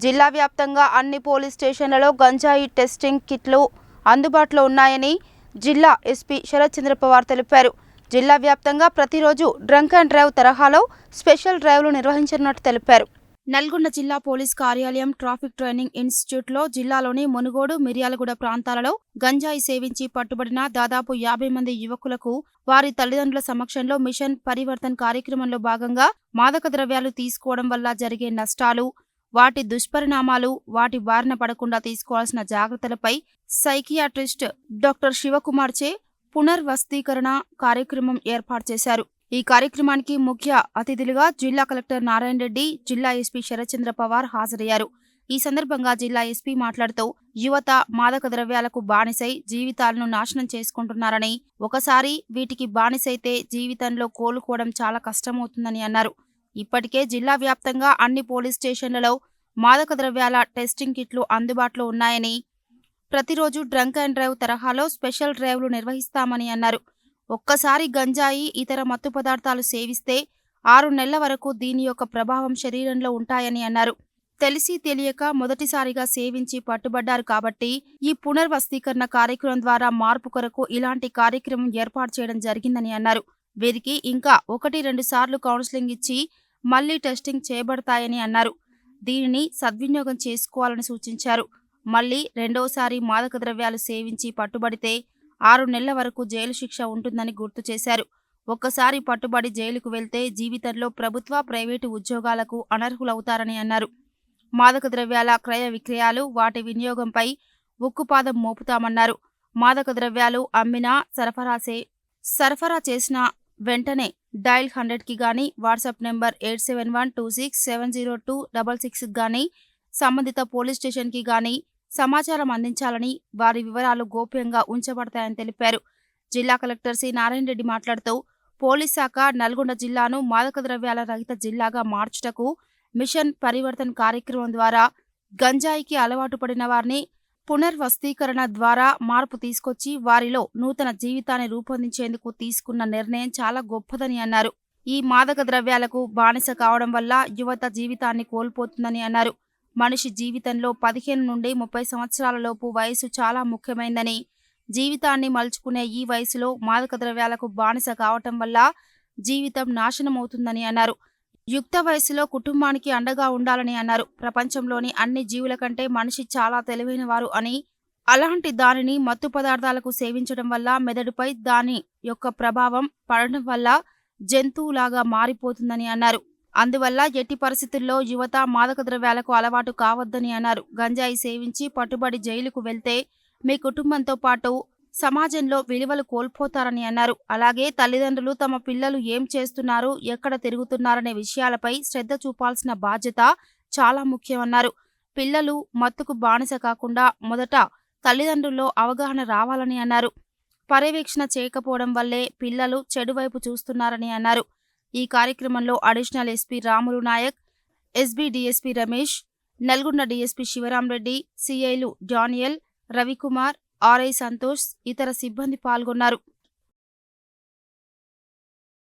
జిల్లా వ్యాప్తంగా అన్ని పోలీస్ స్టేషన్లలో గంజాయి టెస్టింగ్ కిట్లు అందుబాటులో ఉన్నాయని జిల్లా ఎస్పీ శరత్ చంద్ర పవార్ తెలిపారు. జిల్లా వ్యాప్తంగా ప్రతిరోజు డ్రంక్ అండ్ డ్రైవ్ తరహాలో స్పెషల్ డ్రైవ్లు నిర్వహించనున్నట్టు తెలిపారు. నల్గొండ జిల్లా పోలీస్ కార్యాలయం ట్రాఫిక్ ట్రైనింగ్ ఇన్స్టిట్యూట్లో జిల్లాలోని మునుగోడు మిర్యాలగూడ ప్రాంతాలలో గంజాయి సేవించి పట్టుబడిన దాదాపు యాభై మంది యువకులకు వారి తల్లిదండ్రుల సమక్షంలో మిషన్ పరివర్తన్ కార్యక్రమంలో భాగంగా మాదక ద్రవ్యాలు తీసుకోవడం వల్ల జరిగే నష్టాలు వాటి దుష్పరిణామాలు వాటి బారిన పడకుండా తీసుకోవాల్సిన జాగ్రత్తలపై సైకియాట్రిస్ట్ డాక్టర్ శివకుమార్ చే పునర్వస్తీకరణ కార్యక్రమం ఏర్పాటు చేశారు. ఈ కార్యక్రమానికి ముఖ్య అతిథులుగా జిల్లా కలెక్టర్ నారాయణ రెడ్డి జిల్లా ఎస్పీ శరత్చంద్ర పవార్ హాజరయ్యారు. ఈ సందర్భంగా జిల్లా ఎస్పీ మాట్లాడుతూ యువత మాదక ద్రవ్యాలకు బానిసై జీవితాలను నాశనం చేసుకుంటున్నారని ఒకసారి వీటికి బానిసైతే జీవితంలో కోలుకోవడం చాలా కష్టమవుతుందని అన్నారు. ఇప్పటికే జిల్లా వ్యాప్తంగా అన్ని పోలీస్ స్టేషన్లలో మాదక ద్రవ్యాల టెస్టింగ్ కిట్లు అందుబాటులో ఉన్నాయని ప్రతిరోజు డ్రంక్ అండ్ డ్రైవ్ తరహాలో స్పెషల్ డ్రైవ్లు నిర్వహిస్తామని అన్నారు. ఒక్కసారి గంజాయి ఇతర మత్తు పదార్థాలు సేవిస్తే ఆరు నెలల వరకు దీని యొక్క ప్రభావం శరీరంలో ఉంటాయని అన్నారు. తెలిసి తెలియక మొదటిసారిగా సేవించి పట్టుబడ్డారు కాబట్టి ఈ పునర్వస్తీకరణ కార్యక్రమం ద్వారా మార్పు కొరకు ఇలాంటి కార్యక్రమం ఏర్పాటు చేయడం జరిగిందని అన్నారు. వీరికి ఇంకా ఒకటి రెండు సార్లు కౌన్సిలింగ్ ఇచ్చి మళ్ళీ టెస్టింగ్ చేయబడతాయని అన్నారు. దీనిని సద్వినియోగం చేసుకోవాలని సూచించారు. మళ్ళీ రెండోసారి మాదక ద్రవ్యాలు సేవించి పట్టుబడితే ఆరు నెలల వరకు జైలు శిక్ష ఉంటుందని గుర్తు చేశారు. ఒక్కసారి పట్టుబడి జైలుకు వెళ్తే జీవితంలో ప్రభుత్వ ప్రైవేటు ఉద్యోగాలకు అనర్హులవుతారని అన్నారు. మాదక ద్రవ్యాల క్రయ విక్రయాలు వాటి వినియోగంపై ఉక్కుపాదం మోపుతామన్నారు. మాదక ద్రవ్యాలు అమ్మినా సరఫరా సరఫరా చేసిన వెంటనే డైల్ హండ్రెడ్కి గాని WhatsApp number eight seven one two six seven zero two double సిక్స్కి గాని సంబంధిత పోలీస్ స్టేషన్కి కానీ సమాచారం అందించాలని వారి వివరాలు గోప్యంగా ఉంచబడతాయని తెలిపారు. జిల్లా కలెక్టర్ సి నారాయణ రెడ్డి మాట్లాడుతూ పోలీస్ శాఖ నల్గొండ జిల్లాను మాదక ద్రవ్యాల రహిత జిల్లాగా మార్చుటకు మిషన్ పరివర్తన్ కార్యక్రమం ద్వారా గంజాయికి అలవాటు పడిన వారిని పునర్వస్తీకరణ ద్వారా మార్పు తీసుకొచ్చి వారిలో నూతన జీవితాన్ని రూపొందించేందుకు తీసుకున్న నిర్ణయం చాలా గొప్పదని అన్నారు. ఈ మాదక ద్రవ్యాలకు బానిస కావడం వల్ల యువత జీవితాన్ని కోల్పోతుందని అన్నారు. మనిషి జీవితంలో పదిహేను నుండి ముప్పై సంవత్సరాలలోపు వయసు చాలా ముఖ్యమైందని జీవితాన్ని మలుచుకునే ఈ వయసులో మాదక ద్రవ్యాలకు బానిస కావటం వల్ల జీవితం నాశనమవుతుందని అన్నారు. యుక్త వయసులో కుటుంబానికి అండగా ఉండాలని అన్నారు. ప్రపంచంలోని అన్ని జీవుల కంటే మనిషి చాలా తెలివైన వారు అని అలాంటి దానిని మత్తు పదార్థాలకు సేవించడం వల్ల మెదడుపై దాని యొక్క ప్రభావం పడడం వల్ల జంతువులాగా మారిపోతుందని అన్నారు. అందువల్ల ఎట్టి పరిస్థితుల్లో యువత మాదక ద్రవ్యాలకు అలవాటు కావద్దని అన్నారు. గంజాయి సేవించి పట్టుబడి జైలుకు వెళ్తే మీ కుటుంబంతో పాటు సమాజంలో విలువలు కోల్పోతారని అన్నారు. అలాగే తల్లిదండ్రులు తమ పిల్లలు ఏం చేస్తున్నారు ఎక్కడ తిరుగుతున్నారనే విషయాలపై శ్రద్ధ చూపాల్సిన బాధ్యత చాలా ముఖ్యమన్నారు. పిల్లలు మత్తుకు బానిస కాకుండా మొదట తల్లిదండ్రుల్లో అవగాహన రావాలని అన్నారు. పర్యవేక్షణ చేయకపోవడం వల్లే పిల్లలు చెడువైపు చూస్తున్నారని అన్నారు. ఈ కార్యక్రమంలో additional SP Ramulu Naik SB DSP Ramesh Nalgonda DSP Sivaram Reddy సిఐలు Daniel Ravikumar RI Santosh ఇతర సిబ్బంది పాల్గొన్నారు.